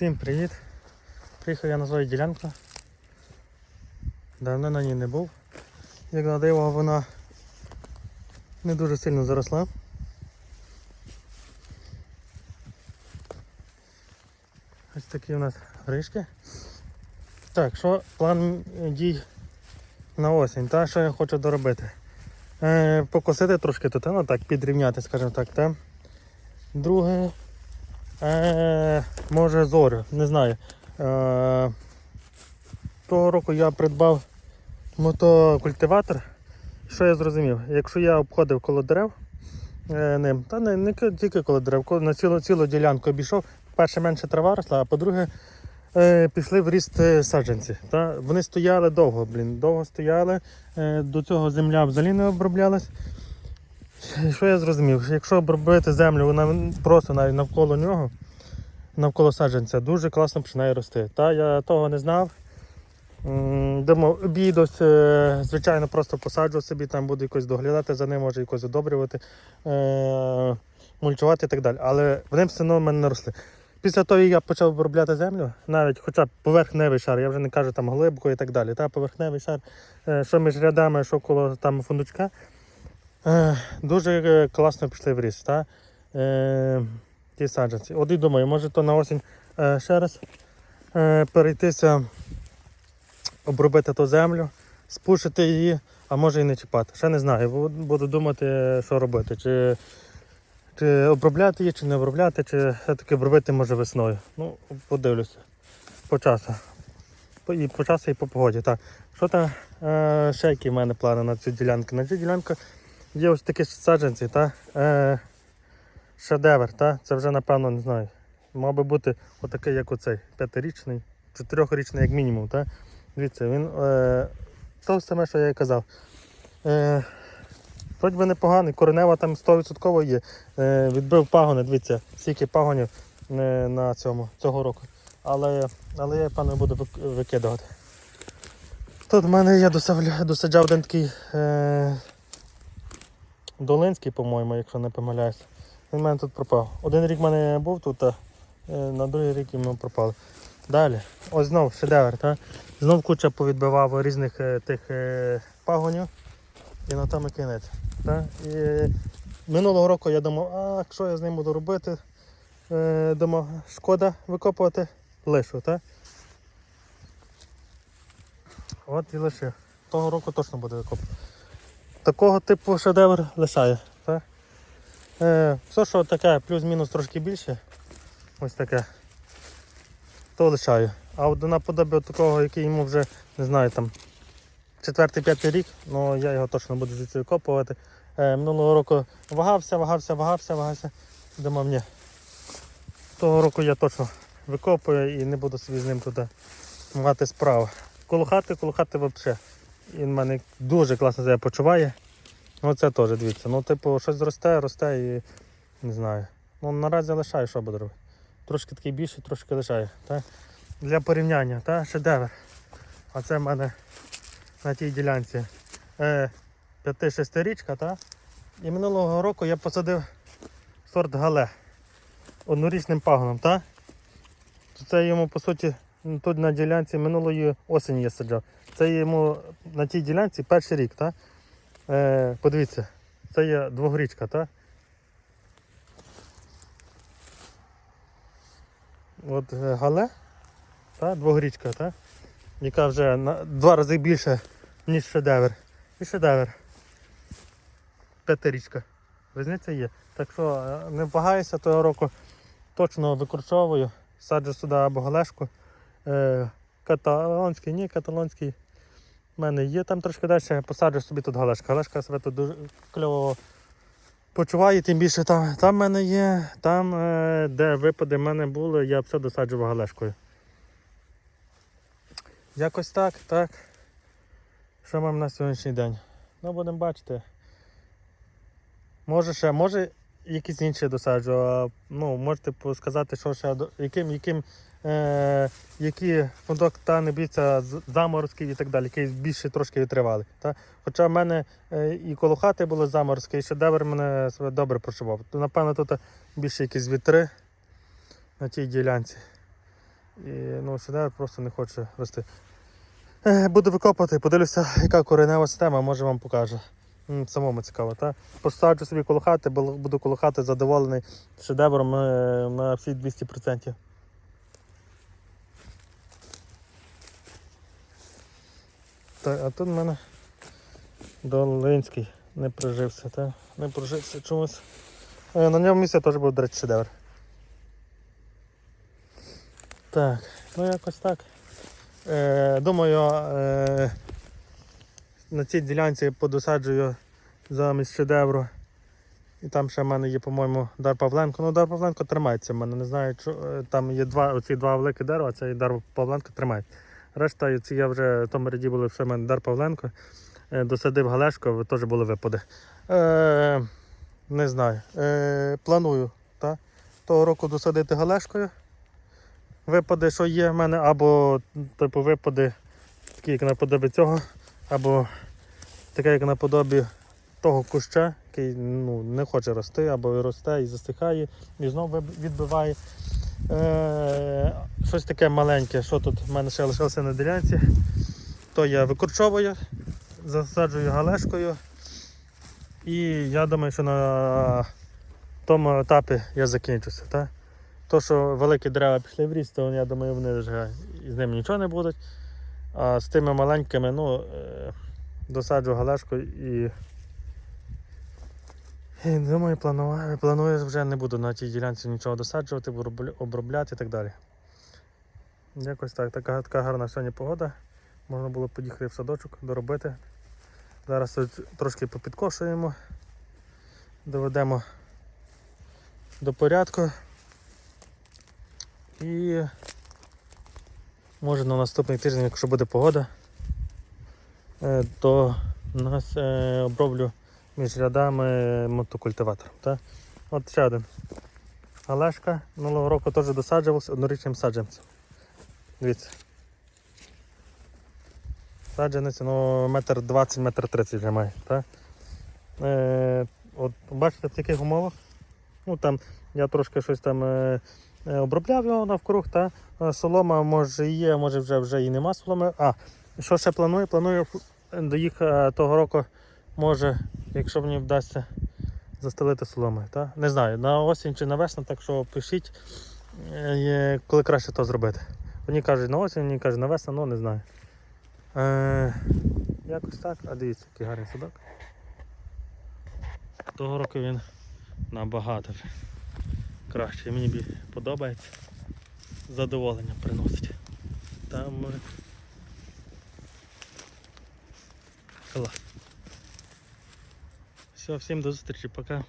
Всім привіт! Приїхав я на свою ділянку. Давно на ній не був. Як на диво, вона не дуже сильно заросла. Ось такі у нас гришки. Так, що план дій на осінь, та що я хочу доробити? Е, покосити трошки тут, ну так, підрівняти, скажімо так. Та. Друге, е, може зорю, не знаю. Е, того року я придбав мотокультиватор. Що я зрозумів? Якщо я обходив коло дерев е, ним, та не, не тільки коло дерев, на цілу, цілу ділянку обійшов, перше менше трава росла, а по-друге, е, пішли в ріст е, саджанці. Та? Вони стояли довго, блін, довго стояли, е, до цього земля взагалі не оброблялась. Що я зрозумів? Якщо обробити землю вона просто навіть навколо нього, навколо саджанця, дуже класно починає рости. Та я того не знав. Думав, обійдусь, е, звичайно, просто посаджу собі, там буду якось доглядати за ним, може якось одобрювати, е, мульчувати і так далі. Але вони все одно в мене не росли. Після того, як я почав обробляти землю, навіть хоча б поверхневий шар, я вже не кажу там глибоко і так далі. Та поверхневий шар, е, що між рядами, що коло там фундучка, дуже е, класно пішли в ріст. Та? Е, ті саджанці. От і думаю, може то на осінь е, ще раз е, перейтися, обробити ту землю, спушити її, а може і не чіпати. Ще не знаю. Буду думати, що робити. Чи, чи обробляти її, чи не обробляти, чи все-таки обробити може весною. Ну, подивлюся. По часу. І по часу, і по погоді. Так. Що там е, ще які в мене плани на цю ділянку? На цю ділянку є ось такі саджанці, та? Е, шедевр, та? це вже напевно не знаю. Мав би бути отакий, як оцей, п'ятирічний, чотирьохрічний, як мінімум. Та? Дивіться, він е, то саме, що я і казав. Е, Вроді би непоганий, коренева там 100% є. Е, відбив пагони, дивіться, скільки пагонів е, на цьому цього року. Але, але я певно буду викидувати. Тут в мене я досаджав один такий е, Долинський, по-моєму, якщо не помиляюсь. Він в мене тут пропав. Один рік в мене був тут, а е, на другий рік йому пропали. Далі, ось знов шедевр, та? знов куча повідбивав різних е, тих е, пагонів і на тому і кінець. Та? І минулого року я думав, а що я з ним буду робити? Думав, шкода викопувати, лишу. Та? От і лишив. Того року точно буде викопувати. Такого типу шедевр лишає. Та? Е, все, що таке, плюс-мінус трошки більше, ось таке, то лишаю. А от наподобі такого, який йому вже, не знаю, там четвертий-п'ятий рік, ну я його точно буду звідси викопувати. Е, минулого року вагався, вагався, вагався, вагався. Думав, ні. Того року я точно викопую і не буду собі з ним туди мати справу. Коло хати, коло хати взагалі. Він мене дуже класно себе почуває. Ну це теж дивіться. Ну, типу, щось росте, росте і не знаю. Ну наразі лишаю, що буду робити. Трошки такий більший, трошки лишаю. Та? Для порівняння, та? шедевр. А це в мене на тій ділянці е, 5-6 річка, та? І минулого року я посадив сорт гале однорічним пагоном, та? Це йому по суті ну, тут на ділянці минулої осені я саджав. Це йому на тій ділянці перший рік, та? Е, подивіться, це є двогрічка, так? От е, гале, та, двогрічка, та? яка вже на два рази більше, ніж шедевр. І шедевр. П'ятирічка. Різниця є. Так що е, не вагаюся того року, точно викорчовую, саджу сюди або галешку. Е, каталонський, ні, каталонський. У мене є там трошки далі, посаджу собі тут галешка. Галешка себе тут дуже кльово почуває, тим більше там, там в мене є, там, е, де випади в мене були, я все досаджував галешкою. Якось так, так. Що маємо на сьогоднішній день? Ну, будемо бачити. Може ще, може якісь інші досаджу. Ну, можете сказати, що ще яким, яким е, які фундук та не б'ється з- заморозків і так далі, який більше трошки витривали. Та? Хоча в мене е, і коло хати були заморозки, і шедевр мене себе добре прочував. То, напевно, тут більше якісь вітри на тій ділянці. І ну, шедевр просто не хоче рости. Е, Буду викопати, подивлюся, яка коренева система, може вам покажу. Самому цікаво, так? Посаджу собі коло хати, буду коло хати задоволений шедевром е, на всі 200%. Так, а тут в мене Долинський не прижився, так? Не прижився чомусь. Е, На ньому місце теж був, до речі, шедевр. Так, ну якось так. Е, думаю, на цій ділянці подосаджую замість шедевру. І там ще в мене є, по-моєму, Дар Павленко. Ну, Дар Павленко тримається в мене. Не знаю, що е, там є два, оці два великі дерева, це і Дар Павленко тримає. Решта, ці я вже в тому ряді були ще в мене Дар Павленко. Е, досадив Галешко, теж були випади. Е, не знаю. Е, планую та, того року досадити Галешкою. Випади, що є в мене, або типу випади, такі, як наподобі цього, або таке, як наподобі того куща, який ну, не хоче рости, або росте і засихає, і знову відбиває. Е, щось таке маленьке, що тут в мене ще лишилося на ділянці, то я викорчовую, засаджую галешкою. І я думаю, що на тому етапі я закінчуся. Так? То, що великі дерева пішли в ріст, то я думаю, вони вже з ними нічого не будуть. А з тими маленькими, ну, е, досаджу галешку і. І думаю, планую, планую вже не буду на тій ділянці нічого досаджувати, обробляти і так далі. Якось так, така, така гарна сьогодні погода. Можна було поїхати в садочок, доробити. Зараз тут трошки попідкошуємо, доведемо до порядку. І може на наступний тиждень, якщо буде погода, е, то нас е, оброблю між рядами мотокультиватором. Та? От ще один. Олешка минулого року теж досаджувався однорічним саджанцем. Дивіться. Саджанець, ну, метр 20, метр 30 вже має. Та? Е, от бачите, в таких умовах. Ну, там, я трошки щось там е, е, обробляв його навкруг, та е, солома може є, може вже, вже і нема соломи. А, що ще планую? Планую до їх того року, може, якщо мені вдасться застелити соломою. Та? Не знаю, на осінь чи на весну, так що пишіть, коли краще то зробити. Одні кажуть на осінь, одні кажуть на весну, ну не знаю. Е, якось так, а дивіться, який гарний садок. Того року він набагато краще. Мені подобається. Задоволення приносить. Там е, клас. Все, всім до зустрічі, пока.